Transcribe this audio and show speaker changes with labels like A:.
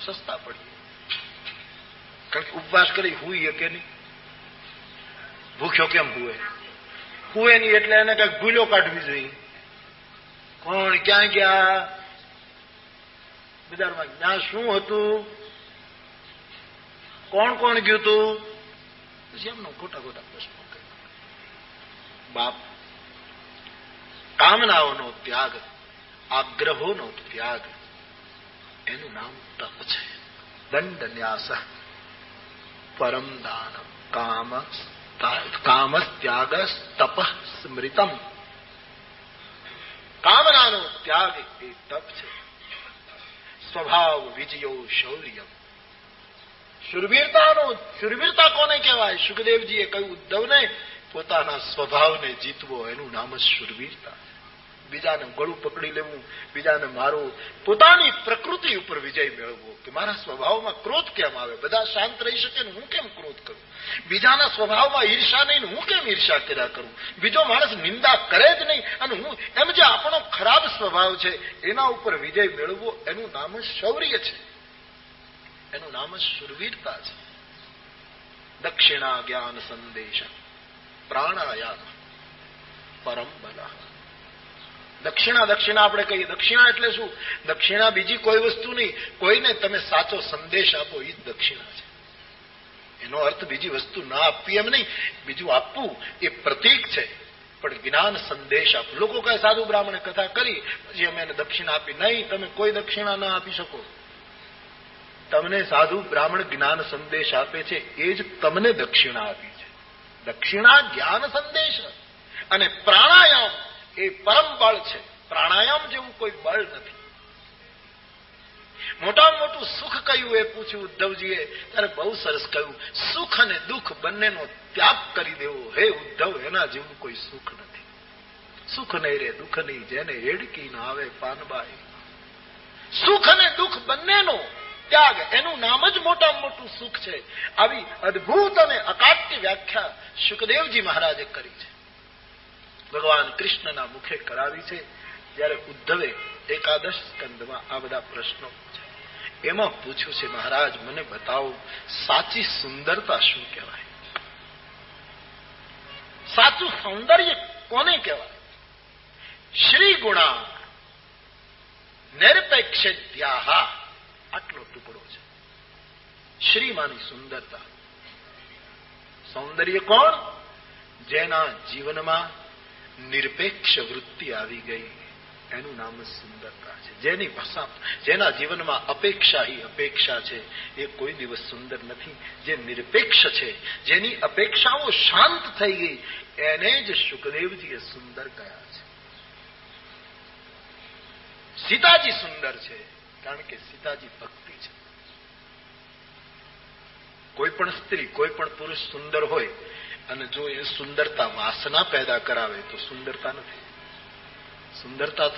A: સસ્તા પડીએ કારણ કે ઉપવાસ કરી હુઈએ કે નહીં ભૂખ્યો કેમ હુએ હુએ નહીં એટલે એને કંઈક ભૂલો કાઢવી જોઈએ। કોણ ક્યાં ગયા? બજારમાં ત્યાં શું હતું? કોણ કોણ ગયું હતું પછી એમનો ખોટા ખોટા પ્રશ્નો બાપ, કામનાઓનો ત્યાગ, આગ્રહોનો ત્યાગ. એનું નામ તપ છે. દંડ ન્યાસ પરમ દાન. કામ કામ ત્યાગ તપ સ્મૃતમ. કામનાનો ત્યાગ એ તપ છે. સ્વભાવ વિજયો શૌર્ય. શુરવીરતાનો શુરવીરતા કોને કહેવાય? સુખદેવજીએ કહ્યું, ઉદ્ધવને પોતાના સ્વભાવને જીતવો. એનું નામ જ શુરવીરતા. બીજાને ગળું પકડી લેવું, બીજાને મારવું પોતાની પ્રકૃતિ ઉપર વિજય મેળવવો, કે મારા સ્વભાવમાં ક્રોધ કેમ આવે? બધા શાંત રહી શકે ને હું કેમ ક્રોધ કરું? બીજાના સ્વભાવમાં ઈર્ષા નહીં હું કેમ ઈર્ષા કર્યા કરું? બીજો માણસ નિંદા કરે જ નહીં અને હું, એમ જે આપણો ખરાબ સ્વભાવ છે, એના ઉપર વિજય મેળવવો, એનું નામ શૌર્ય છે. એનું નામ શુરવીરતા છે. દક્ષિણા જ્ઞાન સંદેશ, પ્રાણાયામ, પરમ બલા. દક્ષિણા દક્ષિણા આપણે કહીએ. દક્ષિણા એટલે શું? દક્ષિણા બીજી કોઈ વસ્તુ નહીં. કોઈને તમે સાચો સંદેશ આપો એ જ દક્ષિણા છે. એનો અર્થ બીજી વસ્તુ ના આપવી એમ નહીં. બીજું આપવું એ પ્રતીક છે. પણ જ્ઞાન સંદેશ આપ લોકો કહે સાધુ બ્રાહ્મણે કથા કરી, પછી અમે એને દક્ષિણા આપી. નહીં, તમે કોઈ દક્ષિણા ના આપી શકો. તમને સાધુ બ્રાહ્મણ જ્ઞાન સંદેશ આપે છે. એ જ તમને દક્ષિણા આપી છે. દક્ષિણા જ્ઞાન સંદેશ. અને પ્રાણાયામ. એ પરમ બળ છે. પ્રાણાયામ જેવું કોઈ બળ નથી. મોટામાં મોટું સુખ કયું એ પૂછ્યું ઉદ્ધવજીએ. ત્યારે બહુ સરસ કહ્યું, સુખ અને દુઃખ બંનેનો ત્યાગ કરી દેવો. હે ઉદ્ધવ, એના જેવું કોઈ સુખ નથી. સુખ નહીં રે, દુઃખ નહીં. જેને હેડકી ના આવે પાનબાઈ સુખ અને દુઃખ બંનેનો ત્યાગ, એનું નામ જ મોટામાં મોટું સુખ છે. આવી અદભુત અને અકાટ્ય વ્યાખ્યા સુખદેવજી મહારાજે કરી છે. ભગવાન કૃષ્ણના મુખે કરાવી છે, જ્યારે ઉદ્ધવે એકાદશ સ્કંદમાં આ બધા પ્રશ્નો એમાં પૂછ્યું છે, મહારાજ, મને બતાવો, સાચી સુંદરતા શું કહેવાય? સાચું સૌંદર્ય કોને કહેવાય? શ્રી ગુણા નિરપેક્ષ આટલો ટુકડો છે. શ્રીમાની સુંદરતા. સૌંદર્ય કોણ? જેના જીવનમાં નિરપેક્ષ વૃત્તિ આવી ગઈ. એનું નામ સુંદરતા છે. જેની ભાષા જેના જીવનમાં અપેક્ષા ही અપેક્ષા છે, એ કોઈ દિવસ સુંદર નથી. જે નિરપેક્ષ છે, જેની અપેક્ષાઓ શાંત થઈ ગઈ, એને જ સુખદેવજીએ સુંદર કહ્યા છે. સીતાજી સુંદર છે, કારણ કે સીતાજી ભક્તિ છે. કોઈ પણ સ્ત્રી, કોઈ પણ પુરુષ સુંદર હોય અને જો એ સુંદરતા વાસના પેદા કરાવે તો સુંદરતા નથી. સુંદરતા